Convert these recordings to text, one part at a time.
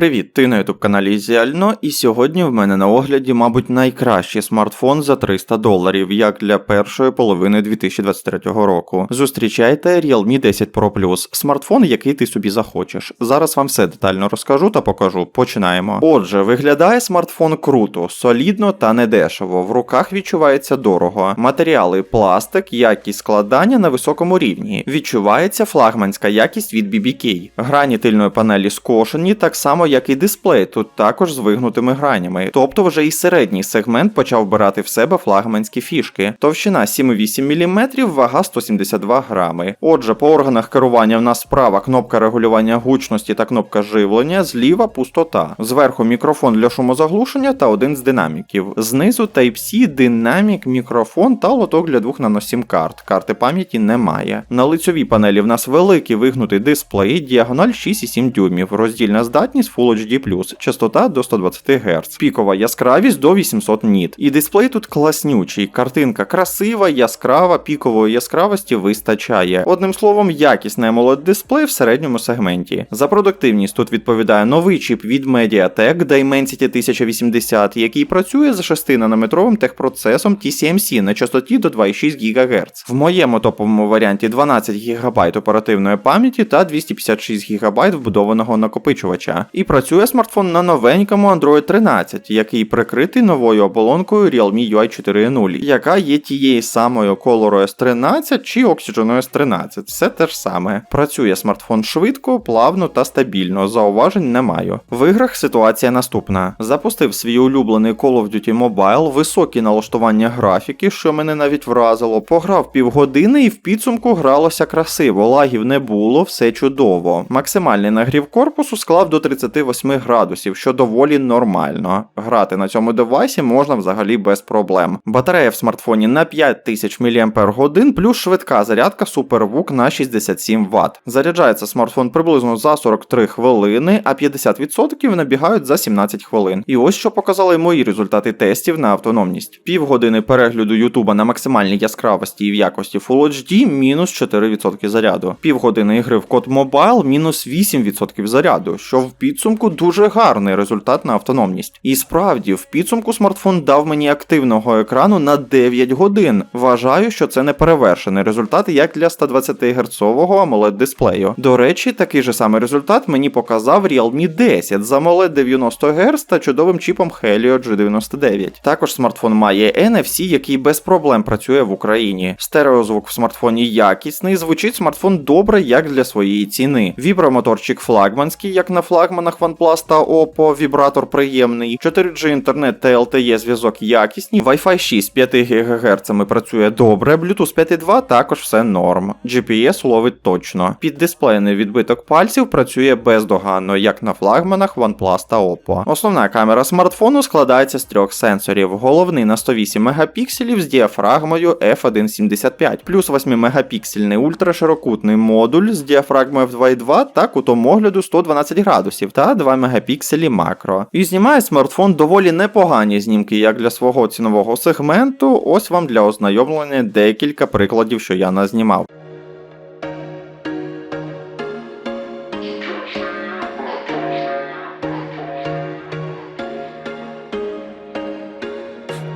Привіт, ти на ютуб каналі Зіально, і сьогодні в мене на огляді, мабуть, найкращий смартфон за 300 доларів, як для першої половини 2023 року. Зустрічайте Realme 10 Pro Plus, смартфон, який ти собі захочеш. Зараз вам все детально розкажу та покажу. Починаємо. Отже, виглядає смартфон круто, солідно та недешево. В руках відчувається дорого. Матеріали пластик, якість складання на високому рівні. Відчувається флагманська якість від BBK. Грані тильної панелі скошені, так само як і дисплей, тут також з вигнутими гранями. Тобто вже і середній сегмент почав брати в себе флагманські фішки. Товщина 7,8 мм, вага 172 грами. Отже, по органах керування в нас справа кнопка регулювання гучності та кнопка живлення, зліва пустота. Зверху мікрофон для шумозаглушення та один з динаміків. Знизу Type-C, динамік, мікрофон та лоток для двох наносім карт. Карти пам'яті немає. На лицьовій панелі в нас великий вигнутий дисплей, діагональ 6,7 дюймів, роздільна здатність Full HD+, частота до 120 Гц, пікова яскравість до 800 ніт. І дисплей тут класнючий, картинка красива, яскрава, пікової яскравості вистачає. Одним словом, якісний AMOLED дисплей в середньому сегменті. За продуктивність тут відповідає новий чіп від Mediatek Dimensity 1080, який працює за 6-нанометровим техпроцесом TCMC на частоті до 2,6 ГГц. В моєму топовому варіанті 12 ГБ оперативної пам'яті та 256 ГБ вбудованого накопичувача. І працює смартфон на новенькому Android 13, який прикритий новою оболонкою Realme UI 4.0, яка є тією самою Color OS 13 чи Oxygen OS 13. Все те ж саме. Працює смартфон швидко, плавно та стабільно. Зауважень не маю. В іграх ситуація наступна: запустив свій улюблений Call of Duty Mobile, високі налаштування графіки, що мене навіть вразило. Пограв півгодини і в підсумку гралося красиво, лагів не було, все чудово. Максимальний нагрів корпусу склав до 38 градусів, що доволі нормально. Грати на цьому девайсі можна взагалі без проблем. Батарея в смартфоні на 5000 мАч, плюс швидка зарядка SuperVOOC на 67 Вт. Заряджається смартфон приблизно за 43 хвилини, а 50% набігають за 17 хвилин. І ось що показали мої результати тестів на автономність. Півгодини перегляду Ютуба на максимальній яскравості і в якості Full HD мінус 4% заряду. Півгодини ігри в код Mobile мінус 8% заряду, що в підсумку дуже гарний результат на автономність. І справді, в підсумку смартфон дав мені активного екрану на 9 годин. Вважаю, що це не перевершений результат як для 120 Гц AMOLED дисплею. До речі, такий же самий результат мені показав Realme 10 з AMOLED 90 Гц та чудовим чіпом Helio G99. Також смартфон має NFC, який без проблем працює в Україні. Стереозвук в смартфоні якісний, звучить смартфон добре як для своєї ціни. Вібромоторчик флагманський, як на флагманах OnePlus та Oppo, вібратор приємний. 4G інтернет та LTE зв'язок якісні. Wi-Fi 6 5 ГГц працює добре, Bluetooth 5.2 також все норм. GPS ловить точно. Піддисплейний відбиток пальців працює бездоганно, як на флагманах OnePlus та Oppo. Основна камера смартфону складається з трьох сенсорів. Головний на 108 мегапікселів з діафрагмою f1.75, плюс 8-мегапіксельний ультраширокутний модуль з діафрагмою f2.2 та кутом огляду 112 градусів та 2 мегапікселі макро. І знімає смартфон доволі непогані знімки, як для свого цінового сегменту. Ось вам для ознайомлення декілька прикладів, що я назнімав.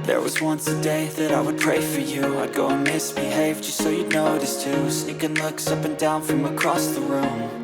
There was once a day that I would pray for you I'd go and misbehave just so you'd notice too Sneaking looks up and down from across the room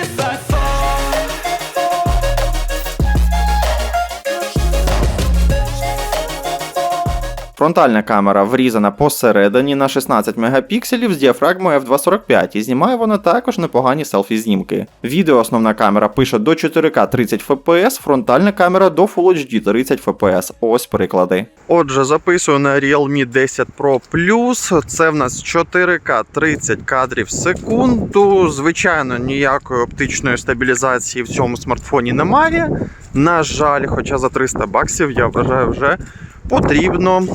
Фронтальна камера врізана посередині на 16 мегапікселів з діафрагмою f245 і знімає вона також непогані селфі-знімки. Відео основна камера пише до 4К 30 FPS, фронтальна камера до Full HD 30 FPS. Ось приклади. Отже, записую на Realme 10 Pro Plus. Це в нас 4К 30 кадрів в секунду. Звичайно, ніякої оптичної стабілізації в цьому смартфоні немає. На жаль, хоча за 300 баксів я вважаю вже потрібно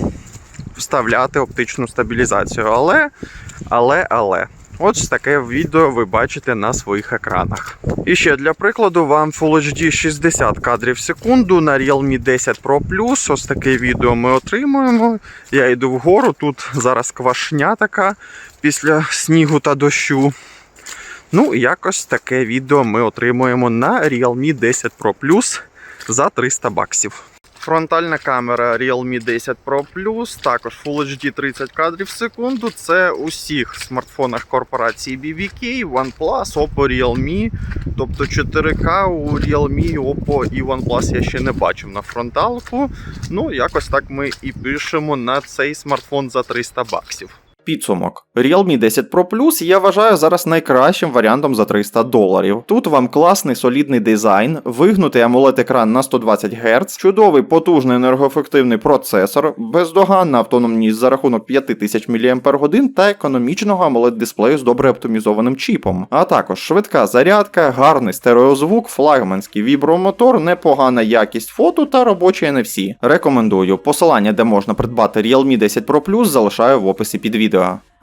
вставляти оптичну стабілізацію. Але Але, але. Ось таке відео ви бачите на своїх екранах. І ще для прикладу вам Full HD 60 кадрів в секунду на Realme 10 Pro Plus. Ось таке відео ми отримуємо. Я йду вгору, тут зараз квашня така після снігу та дощу. Ну, якось таке відео ми отримуємо на Realme 10 Pro Plus за 300 баксів. Фронтальна камера Realme 10 Pro Plus, також Full HD 30 кадрів в секунду. Це у всіх смартфонах корпорації BBK, OnePlus, Oppo, Realme. Тобто 4К у Realme, Oppo і OnePlus я ще не бачив на фронталку. Ну, якось так ми і пишемо на цей смартфон за 300 баксів. Підсумок. Realme 10 Pro Plus я вважаю зараз найкращим варіантом за 300 доларів. Тут вам класний солідний дизайн, вигнутий amoled екран на 120 Гц, чудовий потужний енергоефективний процесор, бездоганна автономність за рахунок 5000 мАч та економічного amoled дисплею з добре оптимізованим чіпом. А також швидка зарядка, гарний стереозвук, флагманський вібромотор, непогана якість фото та робочі NFC. Рекомендую. Посилання, де можна придбати Realme 10 Pro Plus, залишаю в описі під відео. da